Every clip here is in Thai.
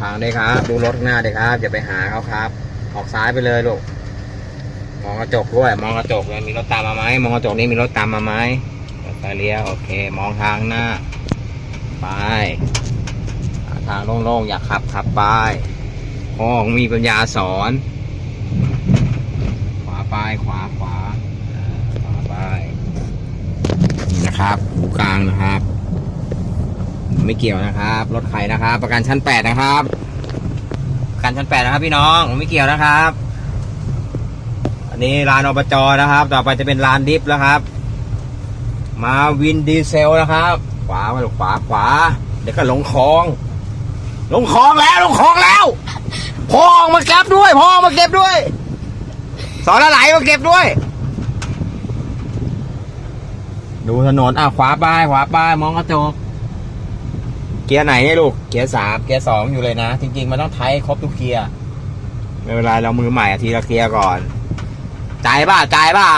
ทางด้วยครับ ดูรถข้างหน้าด้วยครับอย่าไปหาเขาครับ ออกซ้ายไปเลยลูกมองกระจกด้วยมองกระจกเลยมีรถตามมาไหมมองกระจกนี้มีรถตามมาไหมเปิดไฟเลี้ยวโอเค มองทางหน้า ไปทางโล่งๆ อยากขับขับไปพ่อของมีปัญญาสอน ขวาไปขวาขวาขวาไปนี่นะครับหูกลางนะครับ ไม่เกี่ยวนะครับ รถใครนะครับ ประกันชั้นแปดนะครับ ประกันชั้นแปดนะครับ พี่น้องไม่เกี่ยวนะครับ อันนี้ลานอบจนะครับ ต่อไปจะเป็นลานดิฟแล้วครับ มาวินดีเซลนะครับ ขวามาลูกขวาขวาเดี๋ยวก็ลงคลอง ลงคลองแล้วลงคลองแล้วพ่อออกมาเก็บด้วยพ่อออกมาเก็บด้วย สอนอะไรมาเก็บด้วยดูถนนอะขวาไปขวาไปมองกระจก เกียร์ไหนเนี่ยลูก เกียร์สามเกียร์สองอยู่เลยนะ จริง ๆ มันต้องไทยครบทุกเกียร์ไม่เป็นไรเรามือใหม่อทีละเกียร์ก่อนจ่ายป่ะจ่ายป่ะ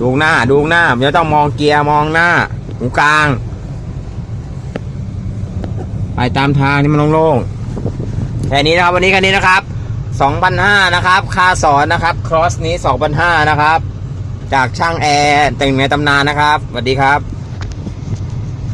ดูหน้าดูหน้าไม่ต้องมองเกียร์มองหน้าหูกลาง ไปตามทางที่มันโล่งๆแค่นี้นะครับวันนี้แค่นี้นะครับ2,500นะครับ ค่าสอนนะครับ ครอสนี้2,500นะครับ จากช่างแอร์ตึงในตำนานนะครับสวัสดีครับ